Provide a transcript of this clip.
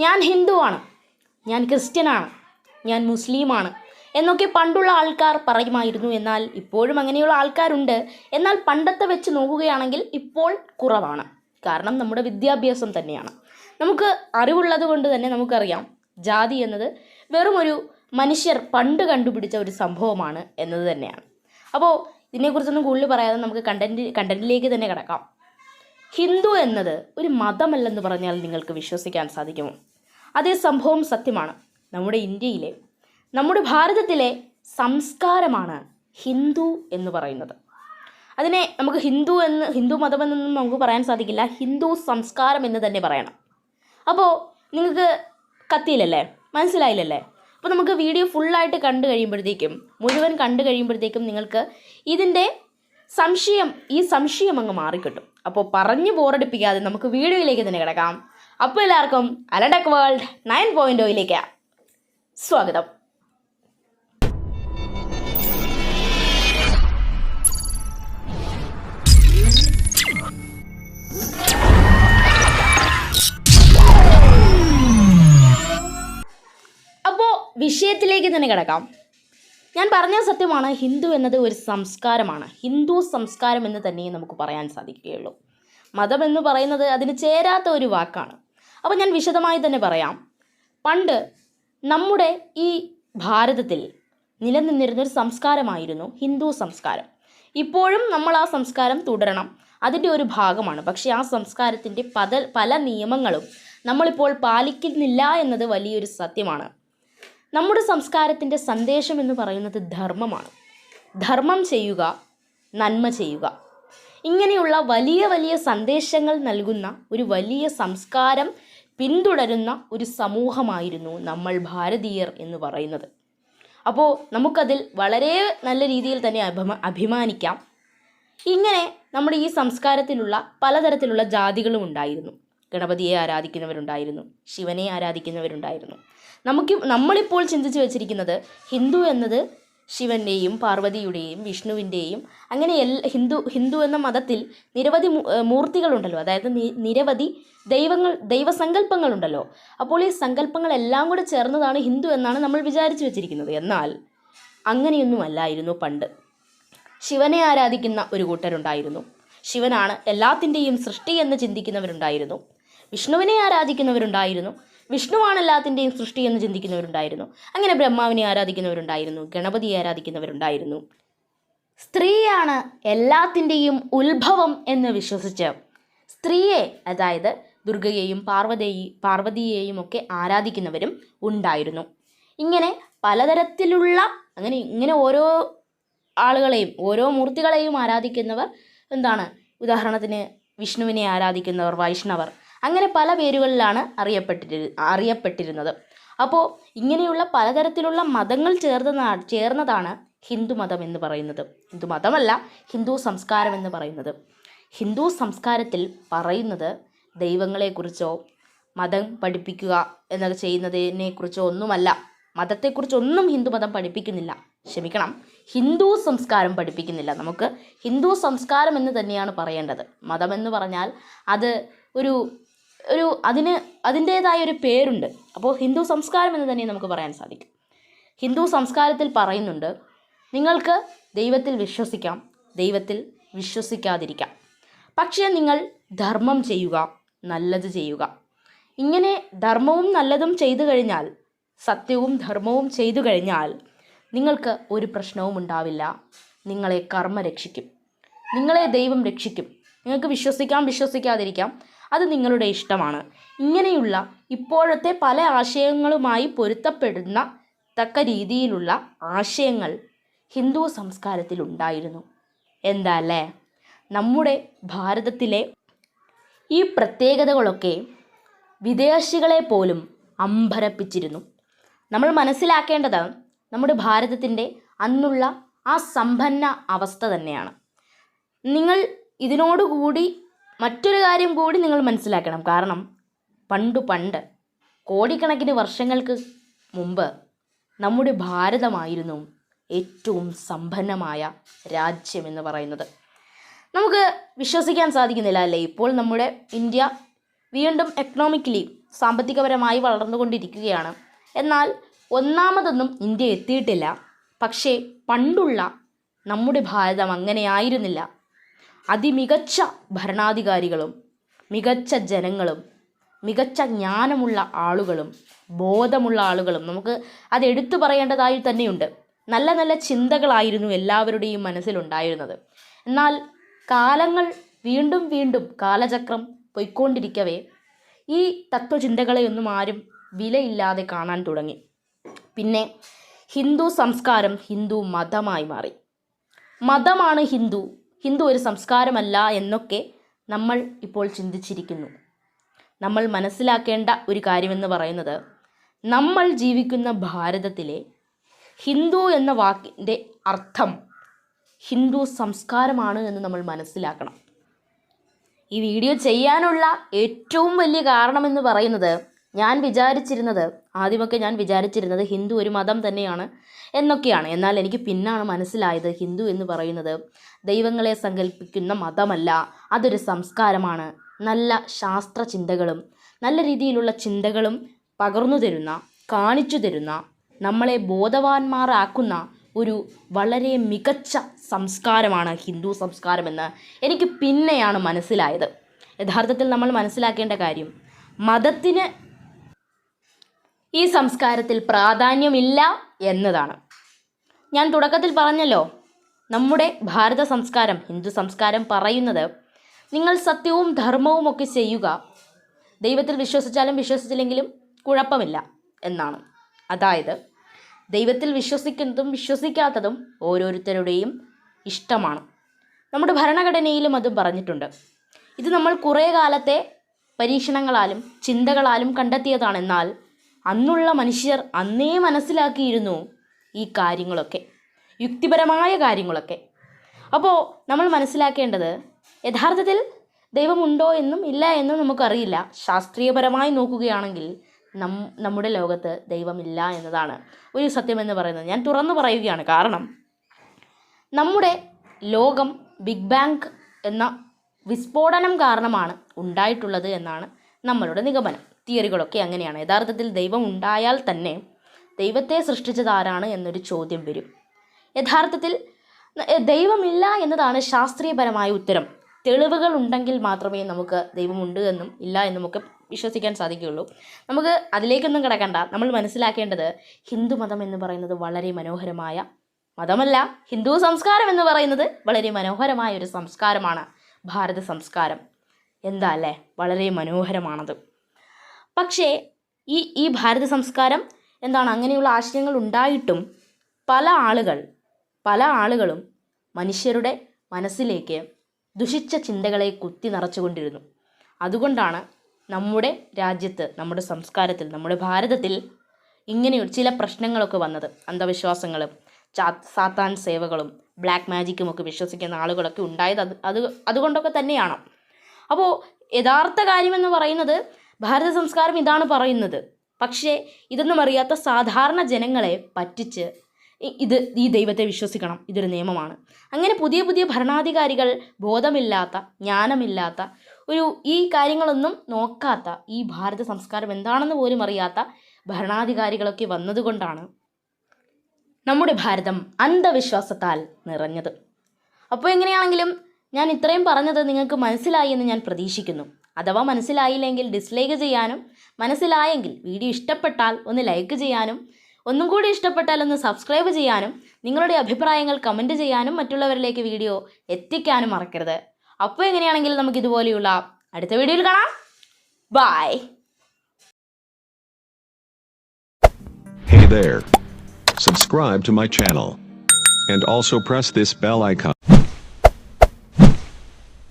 ഞാൻ ഹിന്ദുവാണ്. ഞാൻ ക്രിസ്ത്യനാണ്. ഞാൻ മുസ്ലിമാണ്. എന്നൊക്കെ പണ്ടുള്ള ആൾക്കാർ പറയുമായിരുന്നു. എന്നാൽ ഇപ്പോഴും അങ്ങനെയുള്ള ആൾക്കാരുണ്ട്. എന്നാൽ പണ്ടത്തെ വെച്ച് നോക്കുകയാണെങ്കിൽ ഇപ്പോൾ കുറവാണ്. കാരണം നമ്മുടെ വിദ്യാഭ്യാസം തന്നെയാണ്. നമുക്ക് അറിവുള്ളത് കൊണ്ട് തന്നെ നമുക്കറിയാം. ജാതി എന്നത് വെറുമൊരു മനുഷ്യർ പണ്ട് കണ്ടുപിടിച്ച ഒരു സംഭവമാണ് എന്നത് തന്നെയാണ്. അപ്പോൾ ഇതിനെക്കുറിച്ചൊന്നും കൂടുതൽ പറയാതെ നമുക്ക് കണ്ടന്റ് കണ്ടന്റിലേക്ക് തന്നെ കിടക്കാം. ഹിന്ദു എന്നത് ഒരു മതമല്ലെന്ന് പറഞ്ഞാൽ നിങ്ങൾക്ക് വിശ്വസിക്കാൻ സാധിക്കുമോ? അതേ സംഭവം സത്യമാണ്. നമ്മുടെ ഇന്ത്യയിലെ നമ്മുടെ ഭാരതത്തിലെ സംസ്കാരമാണ് ഹിന്ദു എന്ന് പറയുന്നത്. അതിനെ നമുക്ക് ഹിന്ദു എന്ന് ഹിന്ദു മതം എന്നൊന്നും നമുക്ക് പറയാൻ സാധിക്കില്ല. ഹിന്ദു സംസ്കാരം എന്ന് തന്നെ പറയണം. അപ്പോൾ നിങ്ങൾക്ക് കത്തിയില്ലല്ലേ? മനസ്സിലായില്ലല്ലേ? അപ്പോൾ നമുക്ക് വീഡിയോ ഫുള്ളായിട്ട് കണ്ടു കഴിയുമ്പോഴത്തേക്കും മുഴുവൻ കണ്ടു കഴിയുമ്പോഴത്തേക്കും നിങ്ങൾക്ക് ഇതിന്റെ സംശയം ഈ സംശയം അങ്ങ് മാറിക്കിട്ടും. അപ്പോൾ പറഞ്ഞു ബോറടിപ്പിക്കാതെ നമുക്ക് വീഡിയോയിലേക്ക് തന്നെ കിടക്കാം. അപ്പോൾ എല്ലാവർക്കും അലഡക് വേൾഡ് നയൻ പോയിന്റ് ഒയിലേക്ക് സ്വാഗതം. അപ്പോൾ വിഷയത്തിലേക്ക് തന്നെ കിടക്കാം. ഞാൻ പറഞ്ഞ സത്യമാണ് ഹിന്ദു എന്നത് ഒരു സംസ്കാരമാണ്. ഹിന്ദു സംസ്കാരം എന്ന് തന്നെയും നമുക്ക് പറയാൻ സാധിക്കുകയുള്ളൂ. മതം എന്ന് പറയുന്നത് അതിന് ചേരാത്ത ഒരു വാക്കാണ്. അപ്പോൾ ഞാൻ വിശദമായി തന്നെ പറയാം. പണ്ട് നമ്മുടെ ഈ ഭാരതത്തിൽ നിലനിന്നിരുന്നൊരു സംസ്കാരമായിരുന്നു ഹിന്ദു സംസ്കാരം. ഇപ്പോഴും നമ്മൾ ആ സംസ്കാരം തുടരണം. അതിന്റെ ഒരു ഭാഗമാണ്. പക്ഷേ ആ സംസ്കാരത്തിന്റെ പല പല നിയമങ്ങളും നമ്മളിപ്പോൾ പാലിക്കുന്നില്ല എന്നത് വലിയൊരു സത്യമാണ്. നമ്മുടെ സംസ്കാരത്തിന്റെ സന്ദേശം എന്ന് പറയുന്നത് ധർമ്മമാണ്. ധർമ്മം ചെയ്യുക നന്മ ചെയ്യുക. ഇങ്ങനെയുള്ള വലിയ വലിയ സന്ദേശങ്ങൾ നൽകുന്ന ഒരു വലിയ സംസ്കാരം പിന്തുടരുന്ന ഒരു സമൂഹമായിരുന്നു നമ്മൾ ഭാരതീയർ എന്ന് പറയുന്നത്. അപ്പോൾ നമുക്കതിൽ വളരെ നല്ല രീതിയിൽ തന്നെ അഭിമ അഭിമാനിക്കാം. ഇങ്ങനെ നമ്മുടെ ഈ സംസ്കാരത്തിലുള്ള പലതരത്തിലുള്ള ജാതികളും ഉണ്ടായിരുന്നു. ഗണപതിയെ ആരാധിക്കുന്നവരുണ്ടായിരുന്നു. ശിവനെ ആരാധിക്കുന്നവരുണ്ടായിരുന്നു. നമുക്ക് നമ്മളിപ്പോൾ ചിന്തിച്ച് വെച്ചിരിക്കുന്നത് ഹിന്ദു എന്നത് ശിവന്റെയും പാർവതിയുടെയും വിഷ്ണുവിന്റെയും അങ്ങനെ എൽ ഹിന്ദു ഹിന്ദു എന്ന മതത്തിൽ നിരവധി മൂർത്തികളുണ്ടല്ലോ. അതായത് നിരവധി ദൈവങ്ങൾ ദൈവസങ്കല്പങ്ങളുണ്ടല്ലോ. അപ്പോൾ ഈ സങ്കല്പങ്ങളെല്ലാം കൂടെ ചേർന്നതാണ് ഹിന്ദു എന്നാണ് നമ്മൾ വിചാരിച്ചു വെച്ചിരിക്കുന്നത്. എന്നാൽ അങ്ങനെയൊന്നുമല്ലായിരുന്നു പണ്ട്. ശിവനെ ആരാധിക്കുന്ന ഒരു കൂട്ടരുണ്ടായിരുന്നു. ശിവനാണ് എല്ലാത്തിന്റെയും സൃഷ്ടി എന്ന് ചിന്തിക്കുന്നവരുണ്ടായിരുന്നു. വിഷ്ണുവിനെ ആരാധിക്കുന്നവരുണ്ടായിരുന്നു. വിഷ്ണുവാണ് എല്ലാത്തിന്റെയും സൃഷ്ടി എന്ന് ചിന്തിക്കുന്നവരുണ്ടായിരുന്നു. അങ്ങനെ ബ്രഹ്മാവിനെ ആരാധിക്കുന്നവരുണ്ടായിരുന്നു. ഗണപതിയെ ആരാധിക്കുന്നവരുണ്ടായിരുന്നു. സ്ത്രീയാണ് എല്ലാത്തിന്റെയും ഉത്ഭവം എന്ന് വിശ്വസിച്ച് സ്ത്രീയെ അതായത് ദുർഗയെയും പാർവതിയെയും പാർവതിയെയും ഒക്കെ ആരാധിക്കുന്നവരും ഉണ്ടായിരുന്നു. ഇങ്ങനെ പലതരത്തിലുള്ള അങ്ങനെ ഇങ്ങനെ ഓരോ ആളുകളെയും ഓരോ മൂർത്തികളെയും ആരാധിക്കുന്നവർ എന്താണ്? ഉദാഹരണത്തിന് വിഷ്ണുവിനെ ആരാധിക്കുന്നവർ വൈഷ്ണവർ. അങ്ങനെ പല പേരുകളിലാണ് അറിയപ്പെട്ടിരു അറിയപ്പെട്ടിരുന്നത്. അപ്പോൾ ഇങ്ങനെയുള്ള പലതരത്തിലുള്ള മതങ്ങൾ ചേർന്ന ചേർന്നതാണ് ഹിന്ദു മതം എന്ന് പറയുന്നത്. ഹിന്ദു മതമല്ല ഹിന്ദു സംസ്കാരം എന്ന് പറയുന്നത്. ഹിന്ദു സംസ്കാരത്തിൽ പറയുന്നത് ദൈവങ്ങളെക്കുറിച്ചോ മതം പഠിപ്പിക്കുക എന്നൊക്കെ ചെയ്യുന്നതിനെക്കുറിച്ചോ ഒന്നുമല്ല. മതത്തെക്കുറിച്ചൊന്നും ഹിന്ദു മതം പഠിപ്പിക്കുന്നില്ല. ക്ഷമിക്കണം ഹിന്ദു സംസ്കാരം പഠിപ്പിക്കുന്നില്ല. നമുക്ക് ഹിന്ദു സംസ്കാരം എന്ന് തന്നെയാണ് പറയേണ്ടത്. മതമെന്ന് പറഞ്ഞാൽ അത് ഒരു ഒരു അതിന് അതിന്റേതായ ഒരു പേരുണ്ട്. അപ്പോൾ ഹിന്ദു സംസ്കാരം എന്ന് തന്നെ നമുക്ക് പറയാൻ സാധിക്കും. ഹിന്ദു സംസ്കാരത്തിൽ പറയുന്നുണ്ട് നിങ്ങൾക്ക് ദൈവത്തിൽ വിശ്വസിക്കാം ദൈവത്തിൽ വിശ്വസിക്കാതിരിക്കാം. പക്ഷേ നിങ്ങൾ ധർമ്മം ചെയ്യുക നല്ലത് ചെയ്യുക. ഇങ്ങനെ ധർമ്മവും നല്ലതും ചെയ്തു കഴിഞ്ഞാൽ സത്യവും ധർമ്മവും ചെയ്തു കഴിഞ്ഞാൽ നിങ്ങൾക്ക് ഒരു പ്രശ്നവും ഉണ്ടാവില്ല. നിങ്ങളെ കർമ്മ രക്ഷിക്കും. നിങ്ങളെ ദൈവം രക്ഷിക്കും. നിങ്ങൾക്ക് വിശ്വസിക്കാം വിശ്വസിക്കാതിരിക്കാം. അത് നിങ്ങളുടെ ഇഷ്ടമാണ്. ഇങ്ങനെയുള്ള ഇപ്പോഴത്തെ പല ആശയങ്ങളുമായി പൊരുത്തപ്പെടുന്ന തക്ക രീതിയിലുള്ള ആശയങ്ങൾ ഹിന്ദു സംസ്കാരത്തിൽ ഉണ്ടായിരുന്നു. എന്താ അല്ലേ നമ്മുടെ ഭാരതത്തിലെ ഈ പ്രത്യേകതകളൊക്കെ വിദേശികളെ പോലും അമ്പരപ്പിച്ചിരുന്നു. നമ്മൾ മനസ്സിലാക്കേണ്ടത് നമ്മുടെ ഭാരതത്തിന്റെ അന്നുള്ള ആ സമ്പന്ന അവസ്ഥ തന്നെയാണ്. നിങ്ങൾ ഇതിനോടുകൂടി മറ്റൊരു കാര്യം കൂടി നിങ്ങൾ മനസ്സിലാക്കണം. കാരണം പണ്ടു പണ്ട് കോടിക്കണക്കിന് വർഷങ്ങൾക്ക് മുമ്പ് നമ്മുടെ ഭാരതമായിരുന്നു ഏറ്റവും സമ്പന്നമായ രാജ്യം എന്ന് പറയുന്നത്. നമുക്ക് വിശ്വസിക്കാൻ സാധിക്കുന്നില്ല അല്ലേ? ഇപ്പോൾ നമ്മുടെ ഇന്ത്യ വീണ്ടും എക്കണോമിക്കലി സാമ്പത്തികപരമായി വളർന്നുകൊണ്ടിരിക്കുകയാണ്. എന്നാൽ ഒന്നാമതൊന്നും ഇന്ത്യ എത്തിയിട്ടില്ല. പക്ഷേ പണ്ടുള്ള നമ്മുടെ ഭാരതം അങ്ങനെയായിരുന്നില്ല. അതിമികച്ച ഭരണാധികാരികളും മികച്ച ജനങ്ങളും മികച്ച ജ്ഞാനമുള്ള ആളുകളും ബോധമുള്ള ആളുകളും നമുക്ക് അത് എടുത്തു പറയേണ്ടതായി തന്നെയുണ്ട്. നല്ല നല്ല ചിന്തകളായിരുന്നു എല്ലാവരുടെയും മനസ്സിലുണ്ടായിരുന്നത്. എന്നാൽ കാലങ്ങൾ വീണ്ടും വീണ്ടും കാലചക്രം പൊയ്ക്കൊണ്ടിരിക്കവേ ഈ തത്വചിന്തകളെയൊന്നും ആരും വിലയില്ലാതെ കാണാൻ തുടങ്ങി. പിന്നെ ഹിന്ദു സംസ്കാരം ഹിന്ദു മതമായി മാറി. മതമാണ് ഹിന്ദു ഹിന്ദു ഒരു സംസ്കാരമല്ല എന്നൊക്കെ നമ്മൾ ഇപ്പോൾ ചിന്തിച്ചിരിക്കുന്നു. നമ്മൾ മനസ്സിലാക്കേണ്ട ഒരു കാര്യമെന്ന് പറയുന്നത് നമ്മൾ ജീവിക്കുന്ന ഭാരതത്തിലെ ഹിന്ദു എന്ന വാക്കിന്റെ അർത്ഥം ഹിന്ദു സംസ്കാരമാണ് എന്ന് നമ്മൾ മനസ്സിലാക്കണം. ഈ വീഡിയോ ചെയ്യാനുള്ള ഏറ്റവും വലിയ കാരണമെന്ന് പറയുന്നത് ഞാൻ വിചാരിച്ചിരുന്നത് ആദ്യമൊക്കെ ഞാൻ വിചാരിച്ചിരുന്നത് ഹിന്ദു ഒരു മതം തന്നെയാണ് എന്നൊക്കെയാണ്. എന്നാൽ എനിക്ക് പിന്നാണ് മനസ്സിലായത് ഹിന്ദു എന്ന് പറയുന്നത് ദൈവങ്ങളെ സങ്കല്പിക്കുന്ന മതമല്ല അതൊരു സംസ്കാരമാണ്. നല്ല ശാസ്ത്ര ചിന്തകളും നല്ല രീതിയിലുള്ള ചിന്തകളും പകർന്നു തരുന്ന കാണിച്ചു തരുന്ന നമ്മളെ ബോധവാന്മാരാക്കുന്ന ഒരു വളരെ മികച്ച സംസ്കാരമാണ് ഹിന്ദു സംസ്കാരമെന്ന് എനിക്ക് പിന്നെയാണ് മനസ്സിലായത്. യഥാർത്ഥത്തിൽ നമ്മൾ മനസ്സിലാക്കേണ്ട കാര്യം മതത്തിന് ഈ സംസ്കാരത്തിൽ പ്രാധാന്യമില്ല എന്നതാണ്. ഞാൻ തുടക്കത്തിൽ പറഞ്ഞല്ലോ നമ്മുടെ ഭാരത സംസ്കാരം ഹിന്ദു സംസ്കാരം പറയുന്നത് നിങ്ങൾ സത്യവും ധർമ്മവും ഒക്കെ ചെയ്യുക. ദൈവത്തിൽ വിശ്വസിച്ചാലും വിശ്വസിച്ചില്ലെങ്കിലും കുഴപ്പമില്ല എന്നാണ്. അതായത് ദൈവത്തിൽ വിശ്വസിക്കുന്നതും വിശ്വസിക്കാത്തതും ഓരോരുത്തരുടെയും ഇഷ്ടമാണ്. നമ്മുടെ ഭരണഘടനയിലും അതും പറഞ്ഞിട്ടുണ്ട്. ഇത് നമ്മൾ കുറേ കാലത്തെ പരീക്ഷണങ്ങളാലും ചിന്തകളാലും കണ്ടെത്തിയതാണെന്നാൽ അന്നുള്ള മനുഷ്യർ അന്നേ മനസ്സിലാക്കിയിരുന്നു ഈ കാര്യങ്ങളൊക്കെ യുക്തിപരമായ കാര്യങ്ങളൊക്കെ. അപ്പോൾ നമ്മൾ മനസ്സിലാക്കേണ്ടത് യഥാർത്ഥത്തിൽ ദൈവമുണ്ടോ എന്നും ഇല്ല എന്നും നമുക്കറിയില്ല. ശാസ്ത്രീയപരമായി നോക്കുകയാണെങ്കിൽ നം നമ്മുടെ ലോകത്ത് ദൈവമില്ല എന്നതാണ് ഒരു സത്യമെന്ന് പറയുന്നത്. ഞാൻ തുറന്നു പറയുകയാണ്. കാരണം നമ്മുടെ ലോകം ബിഗ് ബാങ് എന്ന വിസ്ഫോടനം കാരണമാണ് ഉണ്ടായിട്ടുള്ളത് എന്നാണ് നമ്മളുടെ നിഗമനം. തിയറികളൊക്കെ അങ്ങനെയാണ്. യഥാർത്ഥത്തിൽ ദൈവം ഉണ്ടായാൽ തന്നെ ദൈവത്തെ സൃഷ്ടിച്ചത് ആരാണ് എന്നൊരു ചോദ്യം വരും. യഥാർത്ഥത്തിൽ ദൈവമില്ല എന്നതാണ് ശാസ്ത്രീയപരമായ ഉത്തരം. തെളിവുകൾ ഉണ്ടെങ്കിൽ മാത്രമേ നമുക്ക് ദൈവമുണ്ട് എന്നും ഇല്ല എന്നും ഒക്കെ വിശ്വസിക്കാൻ സാധിക്കുകയുള്ളൂ. നമുക്ക് അതിലേക്കൊന്നും കിടക്കണ്ട. നമ്മൾ മനസ്സിലാക്കേണ്ടത് ഹിന്ദു മതം എന്ന് പറയുന്നത് വളരെ മനോഹരമായ മതമല്ല. ഹിന്ദു സംസ്കാരം എന്ന് പറയുന്നത് വളരെ മനോഹരമായ ഒരു സംസ്കാരമാണ്. ഭാരത സംസ്കാരം. എന്താ അല്ലേ? വളരെ മനോഹരമാണത്. പക്ഷേ ഈ ഈ ഭാരത സംസ്കാരം എന്താണ്? അങ്ങനെയുള്ള ആശയങ്ങൾ ഉണ്ടായിട്ടും പല ആളുകൾ പല ആളുകളും മനുഷ്യരുടെ മനസ്സിലേക്ക് ദുഷിച്ച ചിന്തകളെ കുത്തി നിറച്ചുകൊണ്ടിരുന്നു. അതുകൊണ്ടാണ് നമ്മുടെ രാജ്യത്ത് നമ്മുടെ സംസ്കാരത്തിൽ നമ്മുടെ ഭാരതത്തിൽ ഇങ്ങനെയുള്ള ചില പ്രശ്നങ്ങളൊക്കെ വന്നത്. അന്ധവിശ്വാസങ്ങളും ചാ സാത്താൻ സേവകളും ബ്ലാക്ക് മാജിക്കും ഒക്കെ വിശ്വസിക്കുന്ന ആളുകളൊക്കെ ഉണ്ടായത് അത് അത് അതുകൊണ്ടൊക്കെ തന്നെയാണ്. അപ്പോൾ യഥാർത്ഥ കാര്യമെന്ന് പറയുന്നത് ഭാരത സംസ്കാരം ഇതാണ് പറയുന്നത്. പക്ഷേ ഇതൊന്നും അറിയാത്ത സാധാരണ ജനങ്ങളെ പറ്റിച്ച് ഇത് ഈ ദൈവത്തെ വിശ്വസിക്കണം. ഇതൊരു നിയമമാണ്. അങ്ങനെ പുതിയ പുതിയ ഭരണാധികാരികൾ ബോധമില്ലാത്ത ജ്ഞാനമില്ലാത്ത ഒരു ഈ കാര്യങ്ങളൊന്നും നോക്കാത്ത ഈ ഭാരത സംസ്കാരം എന്താണെന്ന് പോലും അറിയാത്ത ഭരണാധികാരികളൊക്കെ വന്നതുകൊണ്ടാണ് നമ്മുടെ ഭാരതം അന്ധവിശ്വാസത്താൽ നിറഞ്ഞത്. അപ്പോൾ എങ്ങനെയാണെങ്കിലും ഞാൻ ഇത്രയും പറഞ്ഞത് നിങ്ങൾക്ക് മനസ്സിലായി എന്ന് ഞാൻ പ്രതീക്ഷിക്കുന്നു. അഥവാ മനസ്സിലായില്ലെങ്കിൽ ഡിസ്ലൈക്ക് ചെയ്യാനും മനസ്സിലായെങ്കിൽ വീഡിയോ ഇഷ്ടപ്പെട്ടാൽ ഒന്ന് ലൈക്ക് ചെയ്യാനും ഒന്നും കൂടി ഇഷ്ടപ്പെട്ടാൽ ഒന്ന് സബ്സ്ക്രൈബ് ചെയ്യാനും നിങ്ങളുടെ അഭിപ്രായങ്ങൾ കമന്റ് ചെയ്യാനും മറ്റുള്ളവരിലേക്ക് വീഡിയോ എത്തിക്കാനും മറക്കരുത് അപ്പോൾ എങ്ങനെയാണെങ്കിൽ നമുക്ക് ഇതുപോലെയുള്ള അടുത്ത വീഡിയോയിൽ കാണാം bye Hey there. Subscribe to my channel. And also press this bell icon.